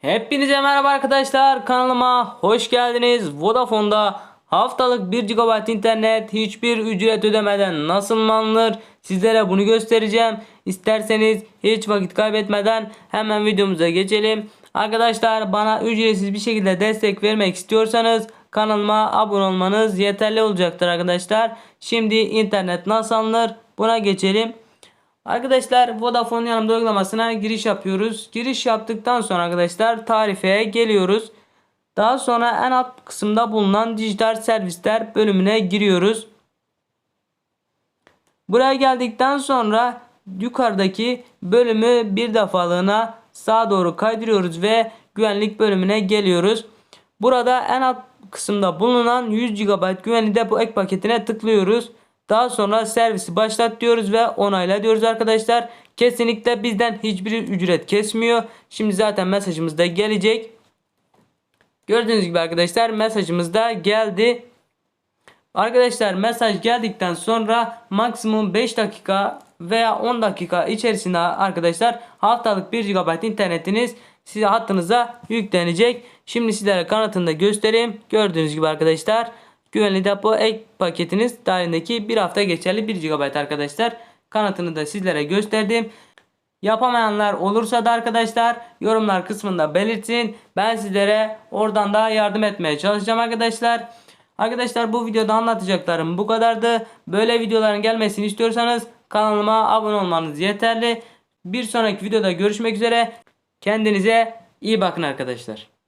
Hepinize merhaba arkadaşlar kanalıma hoş geldiniz. Vodafone'da haftalık 1 GB internet hiçbir ücret ödemeden nasıl mı alınır sizlere bunu göstereceğim. İsterseniz hiç vakit kaybetmeden hemen videomuza geçelim. Arkadaşlar bana ücretsiz bir şekilde destek vermek istiyorsanız kanalıma abone olmanız yeterli olacaktır arkadaşlar. Şimdi internet nasıl alınır buna geçelim. Arkadaşlar Vodafone yanımda uygulamasına giriş yapıyoruz. Giriş yaptıktan sonra arkadaşlar tarifeye geliyoruz. Daha sonra en alt kısımda bulunan dijital servisler bölümüne giriyoruz. Buraya geldikten sonra yukarıdaki bölümü bir defalığına sağa doğru kaydırıyoruz ve güvenlik bölümüne geliyoruz. Burada en alt kısımda bulunan 100 GB güvenli depo ek paketine tıklıyoruz. Daha sonra servisi başlat diyoruz ve onayla diyoruz arkadaşlar. Kesinlikle bizden hiçbir ücret kesmiyor. Şimdi zaten mesajımız da gelecek. Gördüğünüz gibi arkadaşlar mesajımız da geldi. Arkadaşlar mesaj geldikten sonra maksimum 5 dakika veya 10 dakika içerisinde arkadaşlar haftalık 1 GB internetiniz size hattınıza yüklenecek. Şimdi sizlere kanıtını da göstereyim. Gördüğünüz gibi arkadaşlar güvenli depo ek paketiniz dahilindeki bir hafta geçerli 1 GB arkadaşlar. Kanıtını da sizlere gösterdim. Yapamayanlar olursa da arkadaşlar yorumlar kısmında belirtin. Ben sizlere oradan daha yardım etmeye çalışacağım arkadaşlar. Arkadaşlar bu videoda anlatacaklarım bu kadardı. Böyle videoların gelmesini istiyorsanız kanalıma abone olmanız yeterli. Bir sonraki videoda görüşmek üzere. Kendinize iyi bakın arkadaşlar.